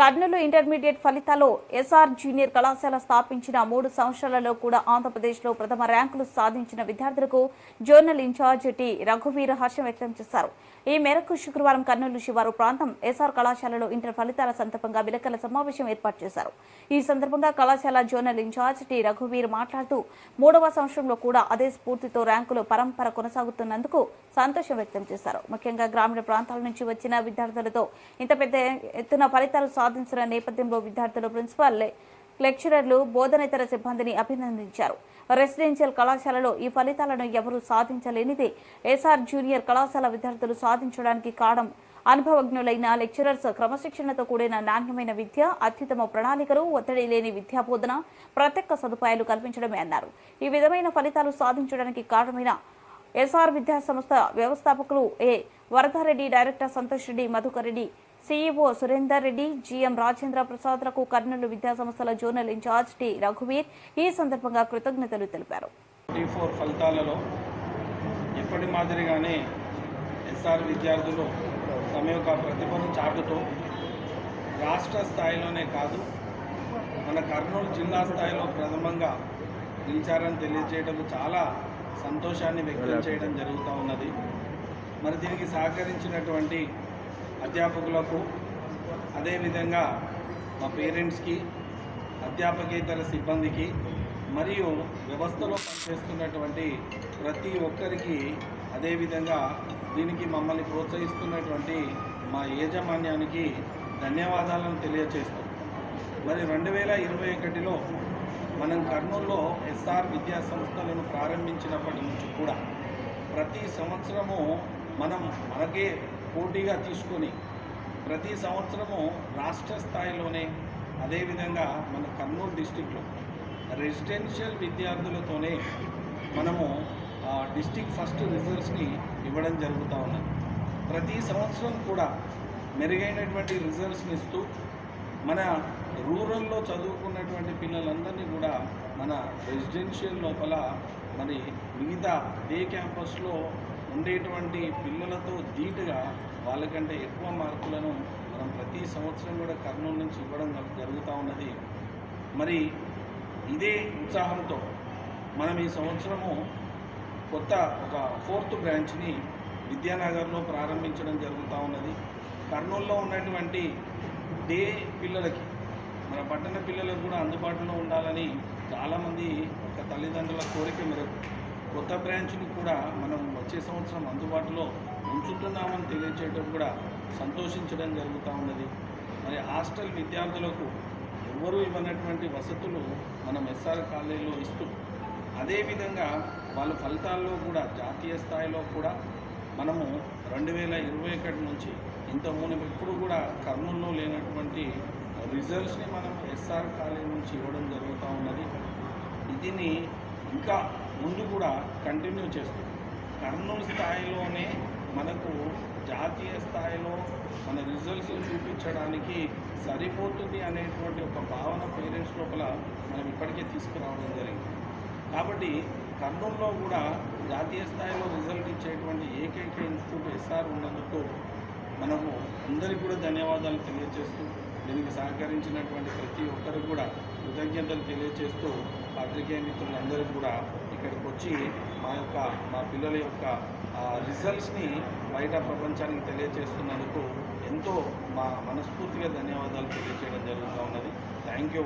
Kurnool intermediate ఫలితాల్లో SR junior కళాశాల స్థాపించిన మూడు సంవత్సరాలలో కూడా ఆంధ్రప్రదేశ్లో ప్రథమ ర్యాంకులు సాధించిన విద్యార్థులకు జోనల్ ఇన్ఛార్జ్ టి రఘువీర్ హర్షం వ్యక్తం చేశారు. ఈ మేరకు శుక్రవారం కర్నూలు శివారు ప్రాంతం ఎస్ఆర్ కళాశాలలో ఇంటర్ ఫలితాల సందర్భంగా విలేకరుల సమావేశం ఏర్పాటు చేశారు. ఈ సందర్భంగా కళాశాల జోనల్ ఇన్ఛార్జ్ టి రఘువీర్ మాట్లాడుతూ మూడవ సంవత్సరంలో కూడా అదే స్ఫూర్తితో ర్యాంకులు పరంపర కొనసాగుతున్నందుకు సంతోషం వ్యక్తం చేశారు. ముఖ్యంగా గ్రామీణ ప్రాంతాల నుంచి వచ్చిన విద్యార్థులతో ఇంత పెద్ద ఎత్తున ఫలితాలు సాధించిన నేపథ్యంలో విద్యార్థులు ప్రిన్సిపాల్ లెక్చరర్లు బోధనేతర సిబ్బందిని అభినందించారు. రెసిడెన్షియల్ కళాశాలలో ఈ ఫలితాలను ఎవరూ సాధించలేనిదే ఎస్ఆర్ జూనియర్ కళాశాల విద్యార్థులు సాధించడానికి కారణం అనుభవజ్ఞులైన లెక్చరర్స్. క్రమశిక్షణతో కూడిన నాణ్యమైన విద్య అత్యుత్తమ ప్రణాళికలు ఒత్తిడి లేని విద్యా బోధన ప్రత్యేక సదుపాయాలు కల్పించడమే అన్నారు. ఈ విధమైన ఫలితాలు సాధించడానికి కారణమైన ఎస్ఆర్ విద్యాసంస్థ వ్యవస్థాపకులు A. Varadareddy director Santosh Reddy Madhukar Reddy CEO Surender Reddy GM Rajendra ప్రసాద్లకు Kurnool విద్యాసంస్థల జోనల్ ఇన్ఛార్జ్ టి రఘువీర్ ఈ సందర్భంగా కృతజ్ఞతలు తెలిపారు. ఫోర్ ఫలితాలలో ఎప్పటి మాదిరిగానే ఎస్ఆర్ విద్యార్థులు తమ యొక్క ప్రతిభను చాటుతూ రాష్ట్ర స్థాయిలోనే కాదు మన కర్నూలు జిల్లా స్థాయిలో ప్రథమంగా నిలిచారని తెలియజేయడం చాలా సంతోషాన్ని వ్యక్తం చేయడం జరుగుతూ ఉన్నది. మరి దీనికి సహకరించినటువంటి అధ్యాపకులకు అదేవిధంగా మా పేరెంట్స్కి అధ్యాపకేతర సిబ్బందికి మరియు వ్యవస్థలో పనిచేస్తున్నటువంటి ప్రతి ఒక్కరికి అదేవిధంగా దీనికి మమ్మల్ని ప్రోత్సహిస్తున్నటువంటి మా యాజమాన్యానికి ధన్యవాదాలను తెలియజేస్తాం మరి రెండు వేల ఇరవై ఒకటిలో మనం కర్నూలులో ఎస్ఆర్ విద్యా సంస్థలను ప్రారంభించినప్పటి నుంచి కూడా ప్రతి సంవత్సరము మనం మనకే పోటీగా తీసుకొని ప్రతి సంవత్సరము రాష్ట్ర స్థాయిలోనే అదేవిధంగా మన కర్నూలు డిస్టిక్లో రెసిడెన్షియల్ విద్యార్థులతోనే మనము డిస్టిక్ ఫస్ట్ రిజల్ట్స్ని ఇవ్వడం జరుగుతూ ఉన్నది. ప్రతి సంవత్సరం కూడా మెరుగైనటువంటి రిజల్ట్స్ని ఇస్తూ మన రూరల్లో చదువుకున్నటువంటి పిల్లలందరినీ కూడా మన రెసిడెన్షియల్ లోపల మరి మిగతా డే క్యాంపస్లో ఉండేటువంటి పిల్లలతో ధీటుగా వాళ్ళకంటే ఎక్కువ మార్కులను మనం ప్రతి సంవత్సరం కూడా కర్నూలు నుంచి ఇవ్వడం జరుగుతూ ఉన్నది. మరి ఇదే ఉత్సాహంతో మనం ఈ సంవత్సరము కొత్త ఒక ఫోర్త్ బ్రాంచ్ని విద్యానగర్లో ప్రారంభించడం జరుగుతూ ఉన్నది. కర్నూలులో ఉన్నటువంటి డే పిల్లలకి మన పట్టణ పిల్లలకు కూడా అందుబాటులో ఉండాలని చాలామంది ఒక తల్లిదండ్రుల కోరిక మేరకు కొత్త బ్రాంచ్ని కూడా మనం వచ్చే సంవత్సరం అందుబాటులో ఉంచుతున్నామని తెలియచేయడం కూడా సంతోషించడం జరుగుతూ ఉన్నది. మరి హాస్టల్ విద్యార్థులకు ఎవ్వరూ ఇవ్వనటువంటి వసతులు మనం ఎస్ఆర్ కాలేజీలో ఇస్తూ అదేవిధంగా వాళ్ళ ఫలితాల్లో కూడా జాతీయ స్థాయిలో కూడా మనము రెండు వేల ఇరవై ఒకటి నుంచి ఇంతకుముందు ఎప్పుడు కూడా కర్నూలులో లేనటువంటి రిజల్ట్స్ని మనం ఎస్ఆర్ కాలేజ్ నుంచి ఇవ్వడం జరుగుతూ ఉన్నది. దీన్ని ఇంకా ముందు కూడా కంటిన్యూ చేస్తుంది కర్నూలు స్థాయిలోనే మనకు జాతీయ స్థాయిలో మన రిజల్ట్స్ చూపించడానికి సరిపోతుంది అనేటువంటి ఒక భావన పేరెంట్స్ లోపల మనం ఇప్పటికే తీసుకురావడం జరిగింది. కాబట్టి కర్నూలులో కూడా జాతీయ స్థాయిలో రిజల్ట్ ఇచ్చేటువంటి ఏకైక ఇన్స్టిట్యూట్ ఎస్ఆర్ ఉన్నందుకు మనము అందరికీ కూడా ధన్యవాదాలు తెలియజేస్తూ దీనికి సహకరించినటువంటి ప్రతి ఒక్కరు కూడా కృతజ్ఞతలు తెలియజేస్తూ పాత్రికేయ మిత్రులందరూ కూడా ఇక్కడికి వచ్చి మా యొక్క మా పిల్లల యొక్క రిజల్ట్స్ని బయట ప్రపంచానికి తెలియజేస్తున్నందుకు ఎంతో మా మనస్ఫూర్తిగా ధన్యవాదాలు తెలియజేయడం జరుగుతూ ఉన్నది. Thank you